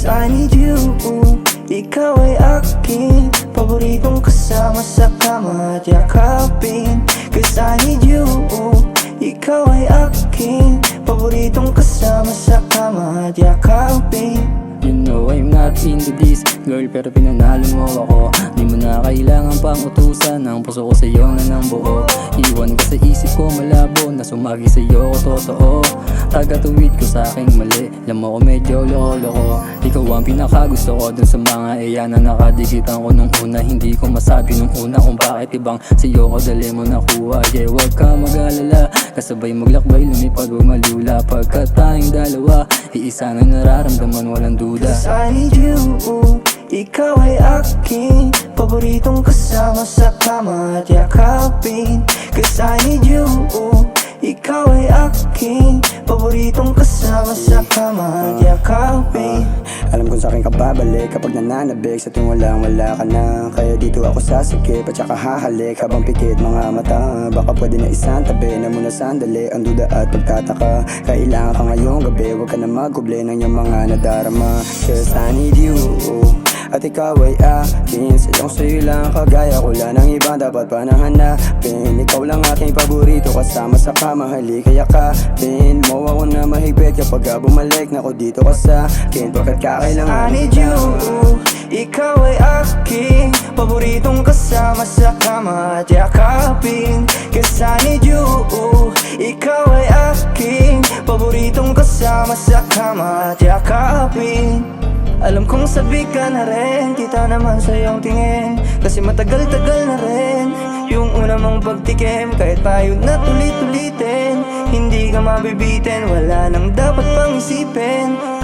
Cause I need you. Ikaw ay aking Paboritong kasama sa kama at yakapin Cause I need you. Ikaw ay aking Paboritong kasama sa kama at yakapin You know I'm not into this. Girl pero pinanalo mo ako Di mo na kailangan pang utusan Ang puso ko sa'yo na ng buo Iwan ka sa isip ko malabo Na sumagi sa'yo ko totoo Taga-tuwid ko sa aking mali. Alam mo ko medyo loko-loko. Ikaw ang pinakagusto ko dun sa mga iya Na nakadikitan ko nung una. Hindi ko masabi nung una kung bakit ibang Sa'yo ko dali mo nakuha. Yeah wag ka mag-alala. Kasabay maglakbay lumipad huwag malula. Pagkat tayong dalawa Iisa na nararamdaman walang duda. Cause I need you Ikaw ay aking Paboritong kasama sa kama at yakapin. Cause I need you Ikaw ay aking Paboritong kasama sa kama at yakapin Alam kong sa'kin ka babalik kapag nananabik. Sa tuwing walang wala ka na Kaya dito ako sasikip at saka hahalik Habang pikit mga mata. Baka pwede na isang tabi na muna sandali Ang duda at pagtataka. Kailangan ka ngayong gabi Huwag ka na magkuble ng iyong mga nadarama. Cause I need you at ikaw ay akin. Sayang sa'yo lang kagaya ko lang ng ibang dapat pa nahanapin Ikaw lang kasama sa kama Halika yakapin mo ako na mahigpit Kapag ka bumalik. Na ako dito ka sa akin I kakailangan need you. Ikaw ay aking Paboritong kasama sa kama at yakapin Cause I need you. Ikaw ay aking Paboritong kasama sa kama at yakapin. Alam kong sabi ka na rin Kita naman sa iyong tingin. Kasi matagal-tagal na rin Mong pagtikim. Kahit tayo na tulit-tulitin Hindi ka mabibitin. Wala nang dapat pang isipin